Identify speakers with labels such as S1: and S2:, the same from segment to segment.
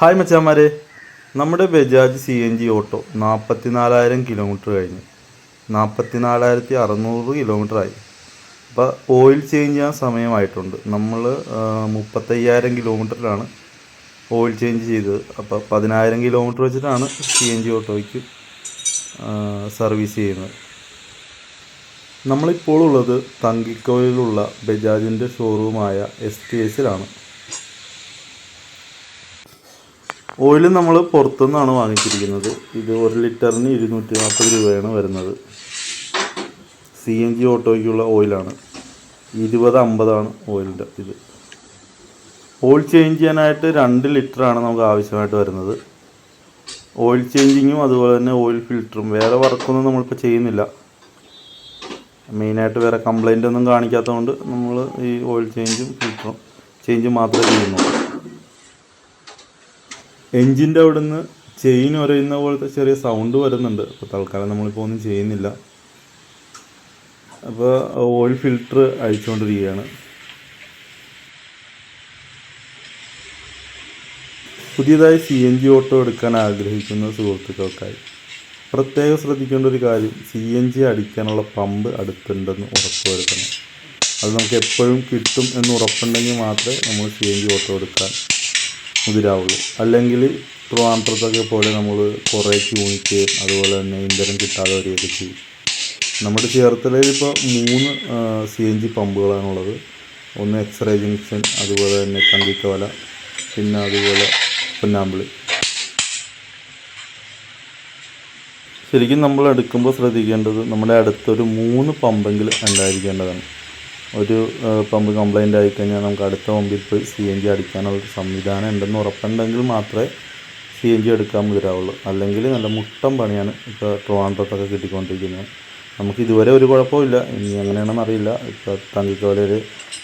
S1: Hi മച്ചാമാരെ നമ്മുടെ Bajaj C N G auto നാൽപ്പത്തി നാലായിരം കിലോമീറ്റർ കഴിഞ്ഞു. നാൽപ്പത്തി നാലായിരത്തി അറുന്നൂറ് കിലോമീറ്ററായി അപ്പോൾ ഓയിൽ ചേഞ്ച് ചെയ്യാൻ സമയമായിട്ടുണ്ട്. നമ്മൾ മുപ്പത്തയ്യായിരം കിലോമീറ്ററിലാണ് ഓയിൽ ചേഞ്ച് ചെയ്തത്. അപ്പോൾ പതിനായിരം കിലോമീറ്റർ വെച്ചിട്ടാണ് സി എൻ ജി ഓട്ടോയ്ക്ക് സർവീസ് ചെയ്യുന്നത്. നമ്മളിപ്പോൾ ഉള്ളത് തങ്കിക്കോയിലുള്ള ബജാജിന്റെ ഷോറൂമായ എസ് ടി എസിലാണ് ഓയിൽ നമ്മൾ പുറത്തുനിന്നാണ് വാങ്ങിച്ചിരിക്കുന്നത്. ഇത് ഒരു ലിറ്ററിന് ഇരുന്നൂറ്റി നാൽപ്പത് രൂപയാണ് വരുന്നത്. സി എൻ ജി ഓട്ടോയ്ക്കുള്ള ഓയിലാണ്. ഇരുപത് അമ്പതാണ് ഓയിലിന്റെ ഇത്. ഓയിൽ ചേഞ്ച് ചെയ്യാനായിട്ട് രണ്ട് ലിറ്ററാണ് നമുക്ക് ആവശ്യമായിട്ട് വരുന്നത്. ഓയിൽ ചേഞ്ചിങ്ങും അതുപോലെ തന്നെ ഓയിൽ ഫിൽറ്ററും. വേറെ വർക്കൊന്നും നമ്മളിപ്പോൾ ചെയ്യുന്നില്ല. മെയിനായിട്ട് വേറെ കംപ്ലൈന്റ് ഒന്നും കാണിക്കാത്തതുകൊണ്ട് നമ്മൾ ഈ ഓയിൽ ചേഞ്ചും ഫിൽറ്ററും ചേഞ്ചും മാത്രമേ ചെയ്യുന്നുള്ളൂ. എൻജിന്റെ അവിടുന്ന് ചെയിൻ ഉരയുന്ന പോലത്തെ ചെറിയ സൗണ്ട് വരുന്നുണ്ട്. അപ്പോൾ തൽക്കാലം നമ്മളിപ്പോൾ ഒന്നും ചെയ്യുന്നില്ല. അപ്പോൾ ഓയിൽ ഫിൽട്ടർ അഴിച്ചുകൊണ്ടിരിക്കുകയാണ് പുതിയതായി സി എൻ ജി ഓട്ടോ എടുക്കാൻ ആഗ്രഹിക്കുന്ന സുഹൃത്തുക്കൾക്കായി പ്രത്യേകം ശ്രദ്ധിക്കേണ്ട ഒരു കാര്യം സി എൻ ജി അടിക്കാനുള്ള പമ്പ് അടുത്തുണ്ടെന്ന് ഉറപ്പുവരുത്തണം അത് നമുക്ക് എപ്പോഴും കിട്ടും എന്ന് ഉറപ്പുണ്ടെങ്കിൽ മാത്രമേ നമ്മൾ സി എൻ ജി ഓട്ടോ എടുക്കാൻ മുതിരാവുള്ളൂ. അല്ലെങ്കിൽ ട്രിവാൻഡ്രത്തൊക്കെ പോലെ നമ്മൾ കുറേ ക്യൂണിക്ക് അതുപോലെ തന്നെ ഇന്ധനം കിട്ടാതെ വരികയൊക്കെ ചെയ്യും നമ്മുടെ ചേർത്തലയിൽ ഇപ്പോൾ മൂന്ന് സി എൻ ജി പമ്പുകളാണുള്ളത് ഒന്ന് എക്സ്റേ ജംഗ്ഷൻ അതുപോലെ തന്നെ കങ്കിക്കവല പിന്നെ അതുപോലെ പൊന്നാമ്പിളി ശരിക്കും നമ്മൾ എടുക്കുമ്പോൾ ശ്രദ്ധിക്കേണ്ടത് നമ്മുടെ അടുത്തൊരു മൂന്ന് പമ്പെങ്കിലും ഉണ്ടായിരിക്കേണ്ടതാണ്. ഒരു പമ്പ് കംപ്ലൈന്റ് ആയിക്കഴിഞ്ഞാൽ നമുക്ക് അടുത്ത പമ്പിൽ പോയി സി എൻ ജി അടിക്കാനുള്ള സംവിധാനം ഉണ്ടെന്ന് ഉറപ്പുണ്ടെങ്കിൽ മാത്രമേ സി എൻ ജി എടുക്കാൻ മുതിരാവുള്ളൂ. അല്ലെങ്കിൽ നല്ല മുട്ടം പണിയാണ് ഇപ്പോൾ ട്രിവാൻഡ്രത്തൊക്കെ കിട്ടിക്കൊണ്ടിരിക്കുന്നത്. നമുക്ക് ഇതുവരെ ഒരു കുഴപ്പമില്ല ഇനി എങ്ങനെയാണെന്ന് അറിയില്ല. ഇപ്പോൾ തങ്കിക്കോലയിൽ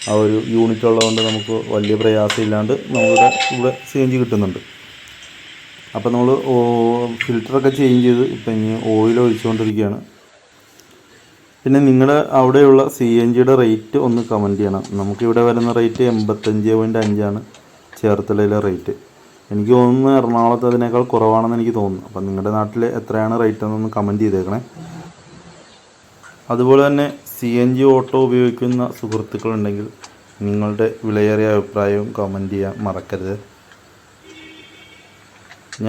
S1: ആ ഒരു യൂണിറ്റ് ഉള്ളതുകൊണ്ട് നമുക്ക് വലിയ പ്രയാസം ഇല്ലാണ്ട് നമ്മുടെ ഇവിടെ സി എൻ ജി കിട്ടുന്നുണ്ട്. അപ്പോൾ നമ്മൾ ഫിൽറ്ററൊക്കെ ചേഞ്ച് ചെയ്ത് ഇപ്പം ഇനി ഓയിൽ ഒഴിച്ചുകൊണ്ടിരിക്കുകയാണ്. പിന്നെ നിങ്ങളുടെ അവിടെയുള്ള സി എൻ ജിയുടെ റേറ്റ് ഒന്ന് കമന്റ് ചെയ്യണം. നമുക്കിവിടെ വരുന്ന റേറ്റ് എൺപത്തഞ്ച് പോയിന്റ് അഞ്ചാണ് ചേർത്തലയിലെ റേറ്റ് എനിക്ക് തോന്നുന്നു എറണാകുളത്ത് അതിനേക്കാൾ കുറവാണെന്ന് എനിക്ക് തോന്നുന്നു. അപ്പം നിങ്ങളുടെ നാട്ടിൽ എത്രയാണ് റേറ്റ് എന്നൊന്ന് കമന്റ് ചെയ്തേക്കണേ. അതുപോലെ തന്നെ സി എൻ ജി ഓട്ടോ ഉപയോഗിക്കുന്ന സുഹൃത്തുക്കളുണ്ടെങ്കിൽ നിങ്ങളുടെ വിലയേറിയ അഭിപ്രായവും കമന്റ് ചെയ്യാൻ മറക്കരുത്.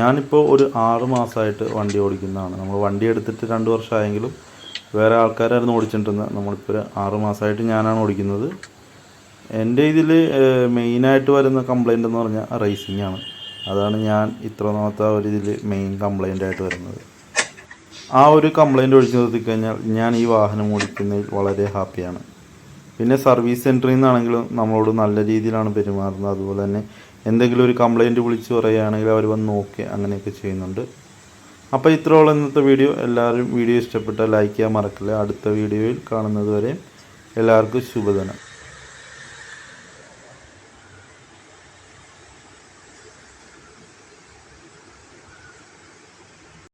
S1: ഞാനിപ്പോൾ ഒരു ആറ് മാസമായിട്ട് വണ്ടി ഓടിക്കുന്നതാണ്. നമ്മൾ വണ്ടി എടുത്തിട്ട് രണ്ട് വർഷമായെങ്കിലും വേറെ ആൾക്കാരായിരുന്നു ഓടിച്ചിട്ടുണ്ടെന്ന്. നമ്മളിപ്പോൾ ഒരു ആറ് മാസമായിട്ട് ഞാനാണ് ഓടിക്കുന്നത്. എന്റെ ഇതിൽ മെയിനായിട്ട് വരുന്ന കംപ്ലൈന്റ് എന്ന് പറഞ്ഞാൽ റേസിംഗ് ആണ്. അതാണ് ഞാൻ ഇത്ര നാളത്തെ ഒരു ഇതിൽ മെയിൻ കംപ്ലൈന്റ് ആയിട്ട് വരുന്നത്. ആ ഒരു കംപ്ലൈന്റ് ഒഴിച്ചു നിർത്തിക്കഴിഞ്ഞാൽ ഞാൻ ഈ വാഹനം ഓടിക്കുന്നതിൽ വളരെ ഹാപ്പിയാണ് പിന്നെ സർവീസ് സെന്ററിൽ നിന്നാണെങ്കിലും നമ്മളോട് നല്ല രീതിയിലാണ് പെരുമാറുന്നത്. അതുപോലെ തന്നെ എന്തെങ്കിലും ഒരു കംപ്ലൈന്റ് വിളിച്ച് പറയുകയാണെങ്കിൽ അവർ വന്ന് നോക്കി അങ്ങനെയൊക്കെ ചെയ്യുന്നുണ്ട്. അപ്പോൾ ഇത്രയുള്ള ഇന്നത്തെ വീഡിയോ. എല്ലാവരും വീഡിയോ ഇഷ്ടപ്പെട്ടാൽ ലൈക്ക് ചെയ്യാൻ മറക്കില്ല. അടുത്ത വീഡിയോയിൽ കാണുന്നത് വരെ എല്ലാവർക്കും ശുഭദിനം.